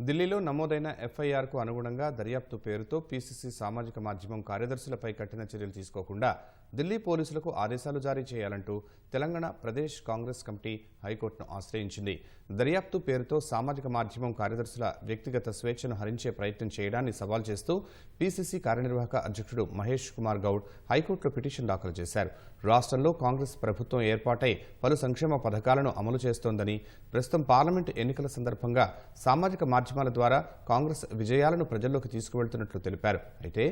ఢిల్లీలో నమోదైన ఎఫ్ఐఆర్కు అనుగుణంగా దర్యాప్తు పేరుతో పీసీసీ సామాజిక మాధ్యమం కార్యదర్శులపై కఠిన చర్యలు తీసుకోకుండా ఢిల్లీ పోలీసులకు ఆదేశాలు జారీ చేయాలంటూ తెలంగాణ ప్రదేశ్ కాంగ్రెస్ కమిటీ హైకోర్టును ఆశ్రయించింది. దర్యాప్తు పేరుతో సామాజిక మాధ్యమం కార్యదర్శుల వ్యక్తిగత స్వేచ్ఛను హరించే ప్రయత్నం చేయడాన్ని సవాల్ చేస్తూ పీసీసీ కార్యనిర్వాహక అధ్యక్షుడు మహేష్ కుమార్ గౌడ్ హైకోర్టులో పిటిషన్ దాఖలు చేశారు. రాష్ట్రంలో కాంగ్రెస్ ప్రభుత్వం ఏర్పాటై పలు సంక్షేమ పథకాలను అమలు చేస్తోందని ప్రస్తుతం పార్లమెంటు ఎన్నికల సందర్భంగా సామాజిక మాధ్యమాల ద్వారా కాంగ్రెస్ విజయాలను ప్రజల్లోకి తీసుకువెళ్తున్నట్లు తెలిపారు. అయితే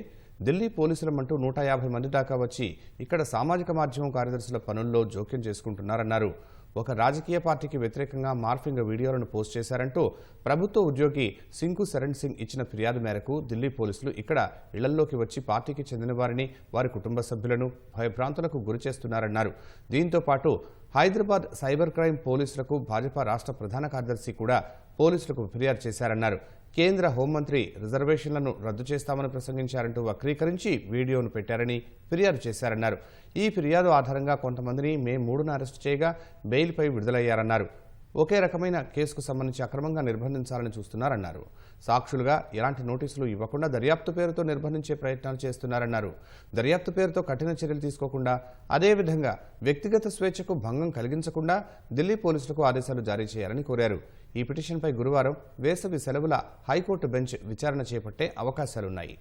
ఢిల్లీ పోలీసులమంటూ నూట యాభై మంది దాకా వచ్చి ఇక్కడ సామాజిక మాధ్యమం కార్యదర్శుల పనుల్లో జోక్యం చేసుకుంటున్నారన్నారు. ఒక రాజకీయ పార్టీకి వ్యతిరేకంగా మార్ఫింగ్ వీడియోలను పోస్ట్ చేశారంటూ ప్రభుత్వ ఉద్యోగి సింకు శరణ్ సింగ్ ఇచ్చిన ఫిర్యాదు మేరకు ఢిల్లీ పోలీసులు ఇక్కడ ఇళ్ళలోకి వచ్చి పార్టీకి చెందిన వారిని వారి కుటుంబ సభ్యులను భయభ్రాంతులకు గురి చేస్తున్నారన్నారు. దీంతో పాటు హైదరాబాద్ సైబర్ క్రైమ్ పోలీసులకు భాజపా రాష్ట్ర ప్రధాన కార్యదర్శి కూడా పోలీసులకు ఫిర్యాదు చేశారన్నారు. కేంద్ర హోంమంత్రి రిజర్వేషన్లను రద్దు చేస్తామని ప్రసంగించారంటూ వక్రీకరించి వీడియోను పెట్టారని ఫిర్యాదు చేశారన్నారు. ఈ ఫిర్యాదు ఆధారంగా కొంతమందిని మే మూడున అరెస్టు చేయగా బెయిల్పై విడుదలయ్యారన్నారు. ఒకే రకమైన కేసుకు సంబంధించి అక్రమంగా నిర్బంధించాలని చూస్తున్నారన్నారు. సాక్షులుగా ఎలాంటి నోటీసులు ఇవ్వకుండా దర్యాప్తు పేరుతో నిర్బంధించే ప్రయత్నాలు చేస్తున్నారన్నారు. దర్యాప్తు పేరుతో కఠిన చర్యలు తీసుకోకుండా అదేవిధంగా వ్యక్తిగత స్వేచ్ఛకు భంగం కలిగించకుండా ఢిల్లీ పోలీసులకు ఆదేశాలు జారీ చేయాలని కోరారు. ఈ పిటిషన్పై గురువారం వేసవి సెలవుల హైకోర్టు బెంచ్ విచారణ చేపట్టే అవకాశాలున్నాయి.